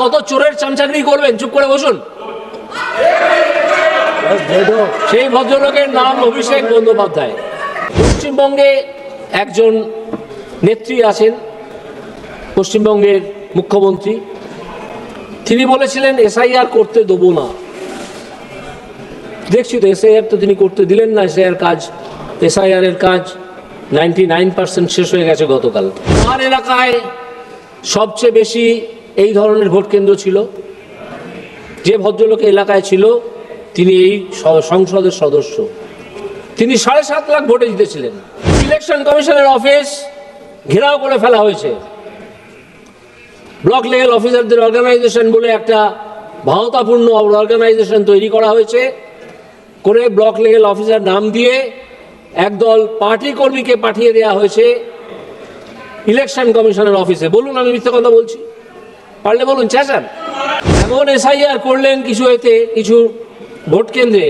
কত চোরের চামচাগরি করবেন? চুপ করে বসুন। সেই ভদ্রলোকের নাম অভিষেক বন্দ্যোপাধ্যায়। পশ্চিমবঙ্গে একজন নেত্রী আছেন, পশ্চিমবঙ্গের মুখ্যমন্ত্রী। তিনি বলেছিলেন, এসআইআর করতে দেবো না। দেখছি তো, এসআইআর তো তিনি করতে দিলেন না। এসআইআর কাজ, এসআইআর এর কাজ নাইনটি নাইন পার্সেন্ট শেষ হয়ে গেছে গতকাল। আমার এলাকায় সবচেয়ে বেশি এই ধরনের ভোট কেন্দ্র ছিল। যে ভদ্রলোক এলাকায় ছিল, তিনি এই সংসদের সদস্য। তিনি সাড়ে সাত লাখ ভোটে জিতেছিলেন। ইলেকশন কমিশনের অফিস ঘেরাও করে ফেলা হয়েছে। ব্লক লেভেল অফিসারদের অর্গানাইজেশন বলে একটা ভাওতাপূর্ণ অর্গানাইজেশন তৈরি করা হয়েছে। করে ব্লক লেভেল অফিসার নাম দিয়ে একদল পার্টি কর্মীকে পাঠিয়ে দেওয়া হয়েছে ইলেকশন কমিশনের অফিসে। বলুন, আমি মিথ্যে কথা বলছি। পারলে বলুন, চেঁচান। এমন এসআইআর করলেন কিছু এতে, কিছু ভোট কেন্দ্রে,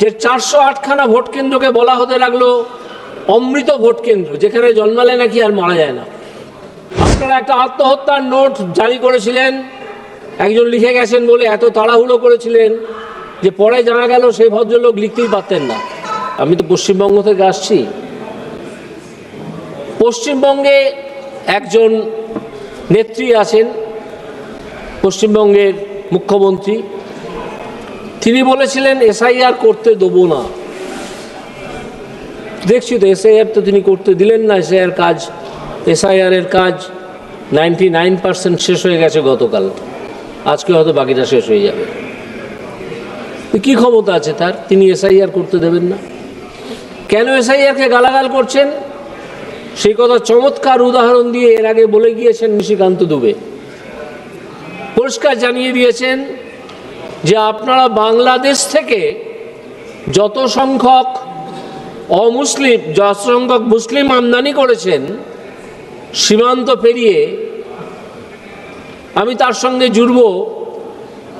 যে চারশো আটখানা ভোট কেন্দ্রকে বলা হতে লাগল অমৃত ভোট কেন্দ্র, যেখানে জন্মালে নাকি আর মারা যায় না। আপনারা একটা আত্মহত্যার নোট জারি করেছিলেন, একজন লিখে গেছেন বলে এত তাড়াহুড়ো করেছিলেন, যে পরে জানা গেল সেই ভদ্রলোক লিখতেই পারতেন না। আমি তো পশ্চিমবঙ্গ থেকে আসছি। পশ্চিমবঙ্গে একজন নেত্রী আছেন পশ্চিমবঙ্গের মুখ্যমন্ত্রী। তিনি বলেছিলেন, এসআইআর করতে দেবো না। দেখছি তো, এসআইআর তো তিনি করতে দিলেন না। এসআইআর কাজ এসআইআর এর কাজ নাইনটি নাইন পার্সেন্ট শেষ হয়ে গেছে গতকাল। আজকে হয়তো বাকিটা শেষ হয়ে যাবে। কি ক্ষমতা আছে তার? তিনি এসআইআর করতে দেবেন না। কেন এসআইআরকে গালাগাল করছেন? সেই কথা চমৎকার উদাহরণ দিয়ে এর আগে বলে গিয়েছেন নিশিকান্ত দুবে। পরিষ্কার জানিয়ে দিয়েছেন যে আপনারা বাংলাদেশ থেকে যত সংখ্যক অমুসলিম, যত সংখ্যক মুসলিম আমদানি করেছেন, সীমান্ত পেরিয়ে আমি তার সঙ্গে জুড়ব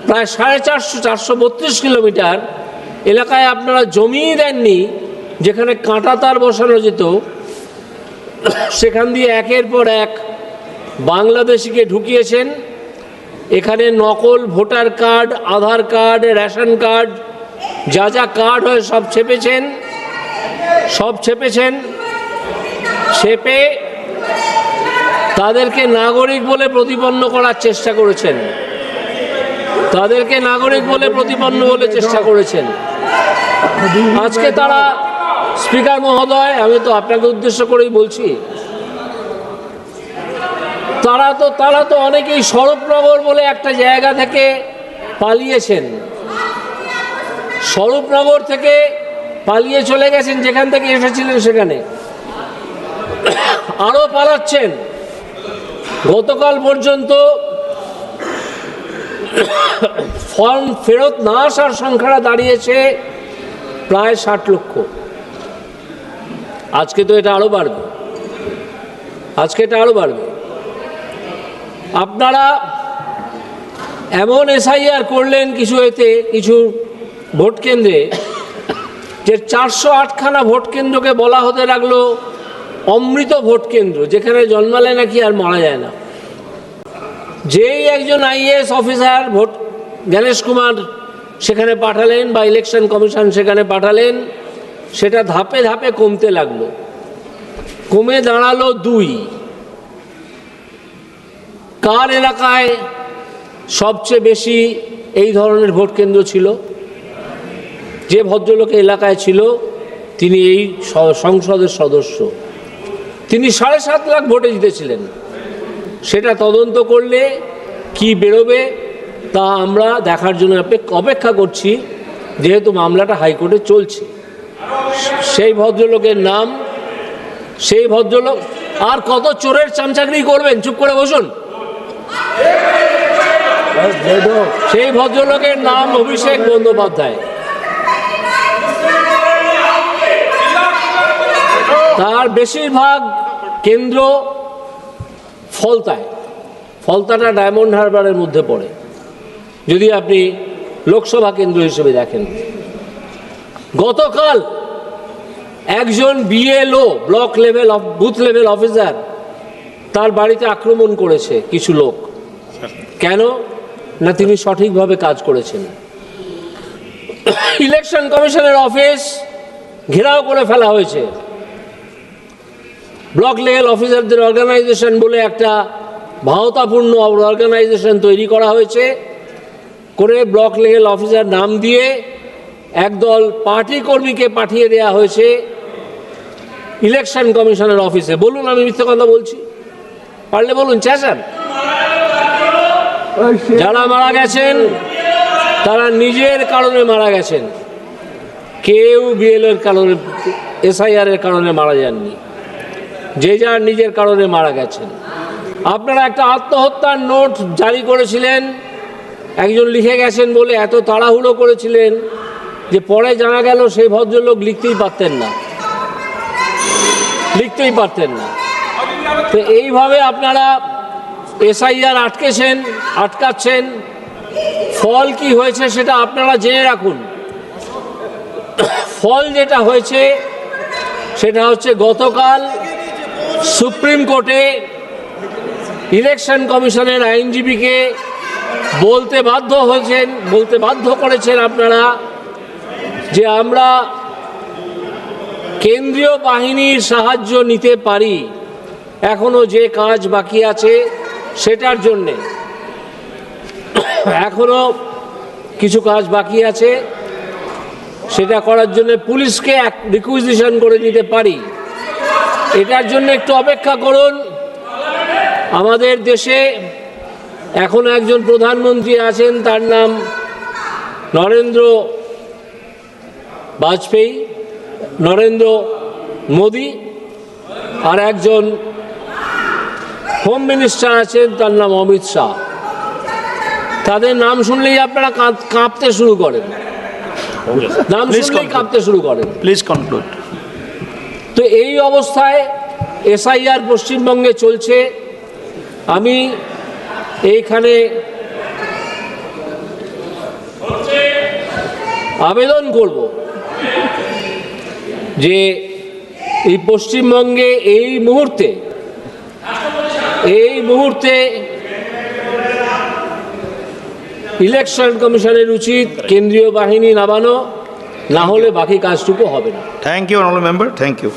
প্রায় সাড়ে চারশো চারশো বত্রিশ কিলোমিটার। এলাকায় আপনারা জমিই দেননি, যেখানে কাঁটা তার বসানো যেত। সেখান দিয়ে একের পর এক বাংলাদেশিকে ঢুকিয়েছেন। এখানে নকল voter card, Aadhaar card, ration card, যা যা কার্ড হয় সব ছেপেছেন। সব ছেপেছেন। ছেপে তাদেরকে নাগরিক বলে প্রতিপন্ন করার চেষ্টা করেছেন। তাদেরকে নাগরিক বলে প্রতিপন্ন বলে চেষ্টা করেছেন। আজকে তারা স্পিকার মহোদয়, আমি তো আপনাকে উদ্দেশ্য করেই বলছি। তারা তো তারা তো অনেকেই স্বরূপনগর বলে একটা জায়গা থেকে পালিয়েছেন। স্বরূপনগর থেকে পালিয়ে চলে গেছেন, যেখান থেকে এসেছিলেন সেখানে। আরও পালাচ্ছেন। গতকাল পর্যন্ত ফর্ম ফেরত না আসার সংখ্যাটা দাঁড়িয়েছে প্রায় ষাট লক্ষ। আজকে তো এটা আরও বাড়বে। আজকে এটা আরও বাড়বে। আপনারা এমন এসআইআর করলেন কিছু এতে, কিছু ভোট কেন্দ্রে, যে চারশো আটখানা ভোট কেন্দ্রকে বলা হতে লাগল অমৃত ভোট কেন্দ্র, যেখানে জন্মালে নাকি আর মারা যায় না। যেই একজন IAS officer vote Gyanesh Kumar সেখানে পাঠালেন বা ইলেকশন কমিশন সেখানে পাঠালেন সেটা ধাপে ধাপে কমতে লাগল। কমে দাঁড়াল দুই। কার এলাকায় সবচেয়ে বেশি এই ধরনের ভোট কেন্দ্র ছিল? যে ভদ্রলোক এলাকায় ছিল, তিনি এই সংসদের সদস্য। তিনি সাড়ে সাত লাখ ভোটে জিতেছিলেন। সেটা তদন্ত করলে কি বেরোবে, তা আমরা দেখার জন্য অপেক- অপেক্ষা করছি, যেহেতু মামলাটা হাইকোর্টে চলছে। সেই ভদ্রলোকের নাম, সেই ভদ্রলোক, আর কত চোরের চামচাগরি করবেন? চুপ করে বসুন। সেই ভদ্রলোকের নাম অভিষেক বন্দ্যোপাধ্যায়। তার বেশিরভাগ কেন্দ্র ফলতায়। ফলতাটা ডায়মন্ড হারবারের মধ্যে পড়ে। যদি আপনি লোকসভা কেন্দ্র হিসেবে দেখেন। গতকাল একজন BLO block level booth level officer তার বাড়িতে আক্রমণ করেছে কিছু লোক। কেন? না তিনি সঠিকভাবে কাজ করেছেন। ইলেকশন কমিশনের অফিস ঘেরাও করে ফেলা হয়েছে। ব্লক লেভেল অফিসারদের অর্গানাইজেশন বলে একটা ভাওতাপূর্ণ অর্গানাইজেশন তৈরি করা হয়েছে। করে ব্লক লেভেল অফিসার নাম দিয়ে একদল পার্টি কর্মীকে পাঠিয়ে দেওয়া হয়েছে। ইলেকশন কমিশনের অফিসে। বলুন, আমি মিথ্যে কথা বলছি? পারলে বলুন, চেঁচান। যারা মারা গেছেন, তারা নিজের কারণে মারা গেছেন। কেউ বিএল এর কারণে এসআইআর এর কারণে মারা যাননি। যে যার নিজের কারণে মারা গেছেন। আপনারা একটা আত্মহত্যার নোট জারি করেছিলেন। একজন লিখে গেছেন বলে এত তাড়াহুড়ো করেছিলেন যে পরে জানা গেল সেই ভদ্রলোক লিখতেই পারতেন না। লিখতেই পারতেন না। তো এইভাবে আপনারা এসআইআর আটকেছেন, আটকাচ্ছেন। ফল কি হয়েছে সেটা আপনারা জেনে রাখুন। ফল যেটা হয়েছে সেটা হচ্ছে গতকাল সুপ্রিম কোর্টে ইলেকশন কমিশনের আইনজীবীকে বলতে বাধ্য হয়েছেন, বলতে বাধ্য করেছেন আপনারা যে আমরা কেন্দ্রীয় বাহিনীর সাহায্য নিতে পারি। এখনও যে কাজ বাকি আছে সেটার জন্যে। এখনও কিছু কাজ বাকি আছে, সেটা করার জন্য পুলিশকে এক রিকুইজিশন করে নিতে পারি। এটার জন্য একটু অপেক্ষা করুন। আমাদের দেশে এখন একজন প্রধানমন্ত্রী আছেন, তার নাম নরেন্দ্র বাজপেয়ী। নরেন্দ্র মোদি আর একজন হোম মিনিস্টার আছেন তার নাম অমিত শাহ। তাদের নাম শুনলেই আপনারা কাঁপতে শুরু করেন। নাম শুনলেই কাঁপতে শুরু করেন। প্লিজ কনক্লুড তো এই অবস্থায় এসআইআর পশ্চিমবঙ্গে চলছে। আমি এইখানে আবেদন করব। যে এই পশ্চিমবঙ্গে এই মুহূর্তে এই মুহূর্তে ইলেকশন কমিশনের উচিত কেন্দ্রীয় বাহিনী নামানো, না হলে বাকি কাজটুকু হবে না। Thank you honourable member thank you